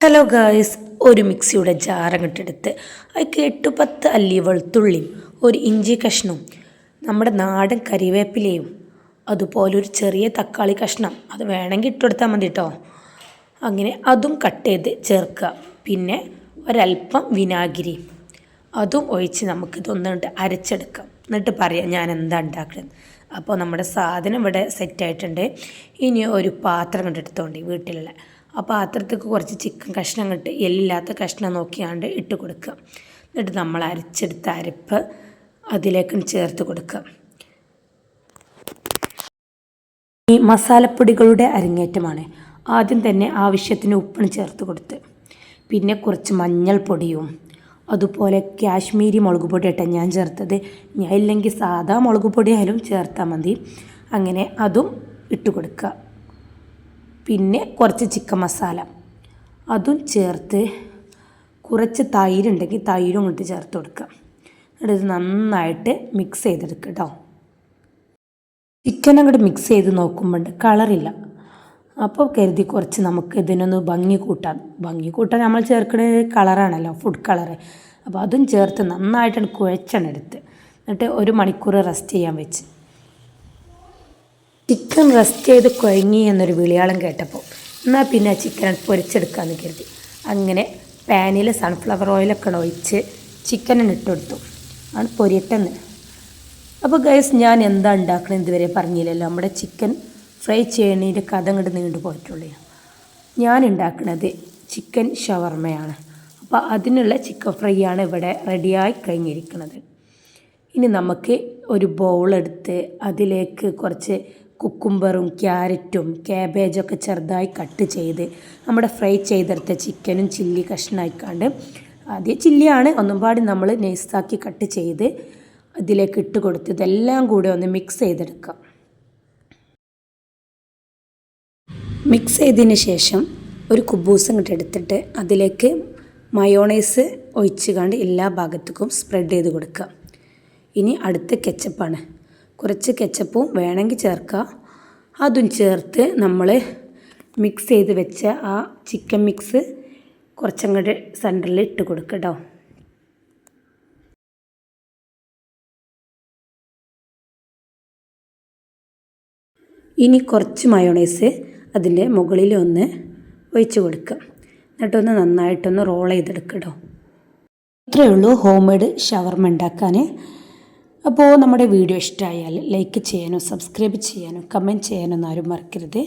Hello guys ഒരു മിക്സിയുടെ ജാറങ്ങിട്ടെടുത്ത് അതിക്ക് എട്ട് പത്ത് അല്ലി വെളുത്തുള്ളിയും ഒരു ഇഞ്ചി കഷ്ണവും നമ്മുടെ നാടൻ കറിവേപ്പിലയും അതുപോലെ ഒരു ചെറിയ തക്കാളി കഷ്ണം. അത് വേണമെങ്കിൽ ഇട്ടുകൊടുത്താൽ മതി കേട്ടോ അങ്ങനെ അതും കട്ട് ചെയ്ത് ചേർക്കുക. പിന്നെ ഒരല്പം വിനാഗിരി. അതും ഒഴിച്ച് നമുക്ക് ഇതൊന്നുകൊണ്ട് അരച്ചെടുക്കാം. എന്നിട്ട് പറയാം ഞാൻ എന്താ ഉണ്ടാക്കുന്നത് അപ്പോൾ നമ്മുടെ സാധനം ഇവിടെ സെറ്റായിട്ടുണ്ട്. ഇനി ഒരു പാത്രം കണ്ടെടുത്തോണ്ട് വീട്ടിലുള്ള ആ പാത്രത്തേക്ക് കുറച്ച് ചിക്കൻ കഷ്ണം കിട്ട് എല്ലില്ലാത്ത കഷ്ണം നോക്കിയാണ്ട് ഇട്ട് കൊടുക്കുക. എന്നിട്ട് നമ്മൾ അരച്ചെടുത്ത അരപ്പ് അതിലേക്ക് ചേർത്ത് കൊടുക്കുക. ഈ മസാലപ്പൊടികളുടെ അരങ്ങേറ്റമാണ് ആദ്യം തന്നെ ആവശ്യത്തിന് ഉപ്പിന് ചേർത്ത് കൊടുത്ത്. പിന്നെ കുറച്ച് മഞ്ഞൾപ്പൊടിയും അതുപോലെ കാശ്മീരി മുളക് പൊടിയായിട്ടാണ് ഞാൻ ചേർത്തത്. ഞാൻ ഇല്ലെങ്കിൽ സാധാ മുളക് പൊടി ആയാലും ചേർത്താൽ മതി. അങ്ങനെ അതും ഇട്ട് കൊടുക്കുക പിന്നെ കുറച്ച് ചിക്കൻ മസാല. അതും ചേർത്ത് കുറച്ച് തൈരുണ്ടെങ്കിൽ തൈരും ഇട്ട് ചേർത്ത് കൊടുക്കുക എന്നിട്ട് ഇത് നന്നായിട്ട് മിക്സ് ചെയ്തെടുക്കുക കേട്ടോ ചിക്കൻ അങ്ങോട്ട് മിക്സ് ചെയ്ത് നോക്കുമ്പോൾ കളറില്ല അപ്പോൾ കരുതി കുറച്ച് നമുക്ക് ഇതിനൊന്ന് ഭംഗി കൂട്ടാം ഭംഗി കൂട്ടാൻ നമ്മൾ ചേർക്കുന്നത് കളറാണല്ലോ ഫുഡ് കളറ് അപ്പോൾ അതും ചേർത്ത് നന്നായിട്ടാണ് കുഴച്ചാണ് എടുത്ത്. എന്നിട്ട് ഒരു മണിക്കൂർ റെസ്റ്റ് ചെയ്യാൻ വെച്ച്. ചിക്കൻ റെസ്റ്റ് ചെയ്ത് കുഴങ്ങി എന്നൊരു വിളിയാളം കേട്ടപ്പോൾ എന്നാൽ പിന്നെ ചിക്കൻ പൊരിച്ചെടുക്കാമെന്ന് കരുതി. അങ്ങനെ പാനിൽ സൺഫ്ലവർ ഓയിലൊക്കെ ഒഴിച്ച് ചിക്കനിന് ഇട്ടുകൊടുത്തു ആണ് പൊരിയട്ടെന്ന്. അപ്പോൾ ഗൈസ് ഞാൻ എന്താ ഉണ്ടാക്കണത് ഇതുവരെ പറഞ്ഞില്ലല്ലോ. നമ്മുടെ ചിക്കൻ ഫ്രൈ ചെയ്യണതിന്റെ കഥ അങ്ങോട്ട് നീണ്ടു പോയിട്ടുള്ളൂ. ഞാൻ ഉണ്ടാക്കുന്നത് ചിക്കൻ ഷവർമയാണ്. അപ്പോൾ അതിനുള്ള ചിക്കൻ ഫ്രൈ ആണ് ഇവിടെ റെഡിയായി കഴിഞ്ഞിരിക്കുന്നത് ഇനി നമുക്ക് ഒരു ബൗളെടുത്ത് അതിലേക്ക് കുറച്ച് കുക്കുംബറും ക്യാരറ്റും ക്യാബേജൊക്കെ ചെറുതായി കട്ട് ചെയ്ത് നമ്മുടെ ഫ്രൈ ചെയ്തെടുത്ത ചിക്കനും ചില്ലി കഷ്ണമായിക്കാണ്ട് ആദ്യം ചില്ലിയാണ് ഒന്നും പാടി നമ്മൾ നൈസാക്കി കട്ട് ചെയ്ത് അതിലേക്ക് ഇട്ട് കൊടുത്ത് ഇതെല്ലാം കൂടെ ഒന്ന് മിക്സ് ചെയ്തെടുക്കാം. മിക്സ് ചെയ്തതിന് ശേഷം ഒരു കുബൂസ് എടുത്തിട്ട് അതിലേക്ക് മയോണൈസ് ഒഴിച്ച് കണ്ട് എല്ലാ ഭാഗത്തേക്കും സ്പ്രെഡ് ചെയ്ത് കൊടുക്കുക. ഇനി അടുത്ത കെച്ചപ്പാണ്. കുറച്ച് കെച്ചപ്പും വേണമെങ്കിൽ ചേർക്കുക അതും ചേർത്ത് നമ്മൾ മിക്സ് ചെയ്ത് വെച്ച ആ ചിക്കൻ മിക്സ് കുറച്ചങ്ങോട്ട് സെന്ററിൽ ഇട്ട് കൊടുക്കുക കേട്ടോ ഇനി കുറച്ച് മയോണൈസ് അതിന്റെ മുകളിൽ ഒന്ന് ഒഴിച്ച് കൊടുക്കുക. എന്നിട്ടൊന്ന് നന്നായിട്ടൊന്ന് റോൾ ചെയ്തെടുക്കുക കേട്ടോ ഇത്രയേ ഉള്ളൂ ഹോം മെയ്ഡ് ഷവർമ ഉണ്ടാക്കാൻ അപ്പോൾ നമ്മുടെ വീഡിയോ ഇഷ്ടമായാൽ ലൈക്ക് ചെയ്യാനോ സബ്സ്ക്രൈബ് ചെയ്യാനോ കമന്റ് ചെയ്യാനോ ഒന്നും ആരും മറക്കരുത്.